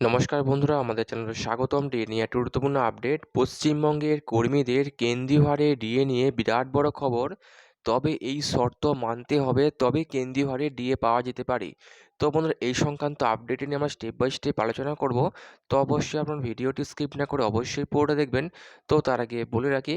নমস্কার বন্ধুরা, আমাদের চ্যানেলে স্বাগতম। ডিএ নিয়ে একটা গুরুত্বপূর্ণ আপডেট, পশ্চিমবঙ্গের কর্মীদের কেন্দ্রীয় হারে ডিএ নিয়ে বিরাট বড় খবর। তবে এই শর্ত মানতে হবে, তবে কেন্দ্রীয় হারে ডিএ পাওয়া যেতে পারে। তো বন্ধুরা, এই সংক্রান্ত আপডেট নিয়ে আমরা স্টেপ বাই স্টেপ আলোচনা করব। তো অবশ্যই আপনার ভিডিওটি স্কিপ না করে অবশ্যই পুরোটা দেখবেন। তো তার আগে বলে রাখি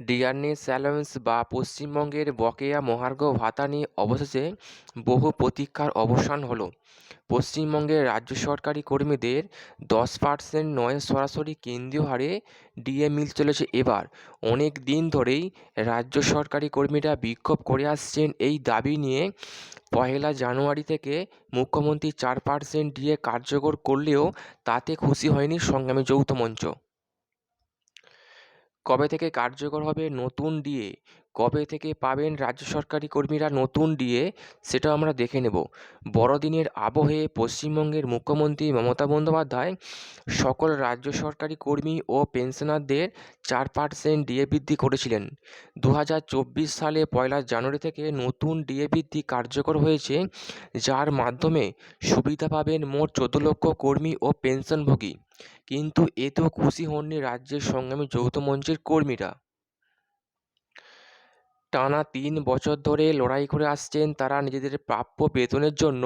ডিয়ারনেস অ্যালাউন্স বা পশ্চিমবঙ্গের বকেয়া মহার্ঘ ভাতা নিয়ে অবশেষে বহু প্রতীক্ষার অবসান হলো। পশ্চিমবঙ্গের রাজ্য সরকারি কর্মীদের দশ পার্সেন্ট নয় সরাসরি কেন্দ্রীয় হারে ডিএ মিল চলেছে এবার। অনেক দিন ধরেই রাজ্য সরকারি কর্মীরা বিক্ষোভ করে আসছেন এই দাবি নিয়ে। পহেলা জানুয়ারি থেকে মুখ্যমন্ত্রী চার পার্সেন্ট ডিএ কার্যকর করলেও তাতে খুশি হয়নি সংগ্রামী যৌথ মঞ্চ। কবে থেকে কার্যকর হবে নতুন ডিএ কবে থেকে পাবেন রাজ্য সরকারি কর্মীরা নতুন ডিএ সেটাও আমরা দেখে নেব। বড়দিনের আবহে পশ্চিমবঙ্গের মুখ্যমন্ত্রী মমতা বন্দ্যোপাধ্যায় সকল রাজ্য সরকারি কর্মী ও পেনশনারদের চার পার্সেন্ট ডিএ বৃদ্ধি করেছিলেন। দু হাজার চব্বিশ সালে পয়লা জানুয়ারি থেকে নতুন ডিএ বৃদ্ধি কার্যকর হয়েছে, যার মাধ্যমে সুবিধা পাবেন মোট চোদ্দ লক্ষ কর্মী ও পেনশনভোগী। কিন্তু এতেও খুশি হননি রাজ্যের সংগ্রামী যৌথ মঞ্চের কর্মীরা। টানা তিন বছর ধরে লড়াই করে আসছেন তারা নিজেদের প্রাপ্য বেতনের জন্য,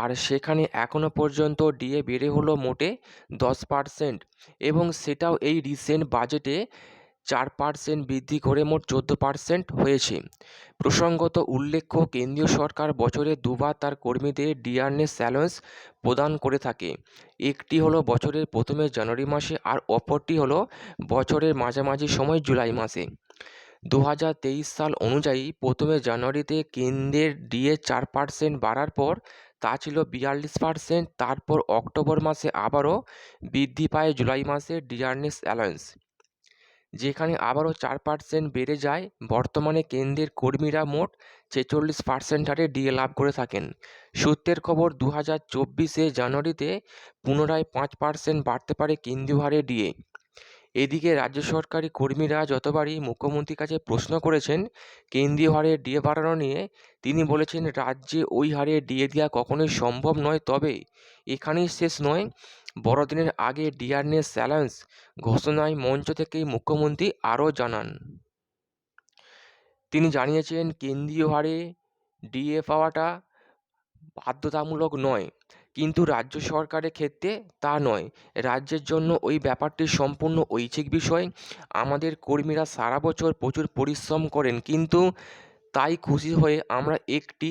আর সেখানে এখনও পর্যন্ত ডিএ বেড়ে হলো মোটে দশ পার্সেন্ট এবং সেটাও এই রিসেন্ট বাজেটে চার পার্সেন্ট বৃদ্ধি করে মোট চোদ্দ পার্সেন্ট হয়েছে। প্রসঙ্গত উল্লেখ্য, কেন্দ্রীয় সরকার বছরে দুবার তার কর্মীদের ডিআরএস অ্যালাউন্স প্রদান করে থাকে। একটি হলো বছরের প্রথমে জানুয়ারি মাসে আর অপরটি হলো বছরের মাঝামাঝি সময় জুলাই মাসে। দু হাজার তেইশ সাল অনুযায়ী প্রথমে জানুয়ারিতে কেন্দ্রের ডিএ চার পার্সেন্ট বাড়ার পর তা ছিল বিয়াল্লিশ পার্সেন্ট তারপর অক্টোবর মাসে আবারও বৃদ্ধি পায় জুলাই মাসে ডিআরএস অ্যালায়েন্স যেখানে আবারও চার পার্সেন্ট বেড়ে যায়, বর্তমানে কেন্দ্রের কর্মীরা মোট ছেচল্লিশ পার্সেন্ট হারে ডিএ লাভ করে থাকেন। সূত্রের খবর দু হাজার চব্বিশে জানুয়ারিতে পুনরায় পাঁচ পার্সেন্ট বাড়তে পারে কেন্দ্রীয় হারে ডিএ। এদিকে রাজ্য সরকারি কর্মীরা যতবারই মুখ্যমন্ত্রীর কাছে প্রশ্ন করেছেন, কেন্দ্রীয় হারে ডিএ বাড়ানো নিয়ে, তিনি বলেছেন, রাজ্যে ওই হারে ডিএ দেওয়া কখনোই সম্ভব নয়। তবে এখানেই শেষ নয় বড়দিনের আগে ডিআরএস অ্যালায়েন্স ঘোষণায় মঞ্চ থেকেই মুখ্যমন্ত্রী আরও জানান। তিনি জানিয়েছেন, কেন্দ্রীয় হারে ডিএ পাওয়াটা বাধ্যতামূলক নয়, কিন্তু রাজ্য সরকারের ক্ষেত্রে তা নয়। রাজ্যের জন্য ওই ব্যাপারটি সম্পূর্ণ ঐচ্ছিক বিষয়। আমাদের কর্মীরা সারা বছর প্রচুর পরিশ্রম করেন, কিন্তু তাই খুশি হয়ে আমরা একটি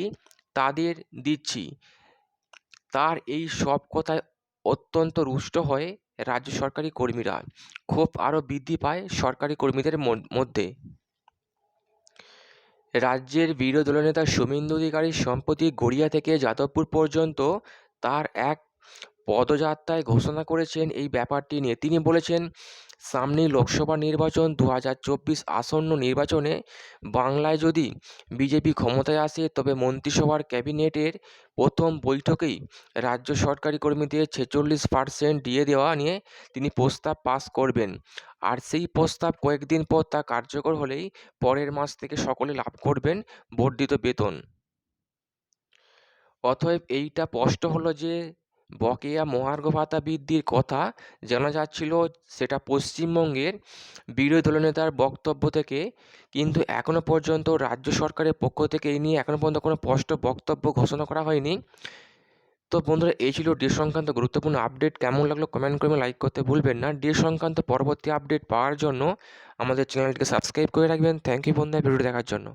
তাদের দিচ্ছি। তার এই সব কথায় অত্যন্ত রুষ্ট হয়ে রাজ্য সরকারি কর্মীরা ক্ষোভ আরও বৃদ্ধি পায় সরকারি কর্মীদের মধ্যে। রাজ্যের বিরোধী দলনেতা শুভেন্দু অধিকারী সম্প্রতি গড়িয়া থেকে যাদবপুর পর্যন্ত তার এক পদযাত্রায় ঘোষণা করেছেন এই ব্যাপারটি নিয়ে। তিনি বলেছেন, সামনেই লোকসভা নির্বাচন দু হাজার চব্বিশ আসন্ন নির্বাচনে বাংলায় যদি বিজেপি ক্ষমতায় আসে, তবে মন্ত্রিসভার ক্যাবিনেটের প্রথম বৈঠকেই রাজ্য সরকারি কর্মীদের ছেচল্লিশ পার্সেন্ট দিয়ে দেওয়া নিয়ে তিনি প্রস্তাব পাস করবেন। আর সেই প্রস্তাব কয়েকদিন পর তা কার্যকর হলেই পরের মাস থেকে সকলে লাভ করবেন বর্ধিত বেতন। অতএব এইটা স্পষ্ট হলো যে বকেয়া মহার্ঘ ভাতা বৃদ্ধির কথা জানা যাচ্ছিল সেটা পশ্চিমবঙ্গের বিরোধী দলনেতার বক্তব্য থেকে। কিন্তু এখনও পর্যন্ত রাজ্য সরকারের পক্ষ থেকে এই নিয়ে এখনও পর্যন্ত কোনো স্পষ্ট বক্তব্য ঘোষণা করা হয়নি। তো বন্ধুরা, এই ছিল ডে সংক্রান্ত গুরুত্বপূর্ণ আপডেট। কেমন লাগল কমেন্ট করে লাইক করতে ভুলবেন না। ডে সংক্রান্ত পরবর্তী আপডেট পাওয়ার জন্য আমাদের চ্যানেলটিকে সাবস্ক্রাইব করে রাখবেন। থ্যাংক ইউ বন্ধুরা ভিডিও দেখার জন্য।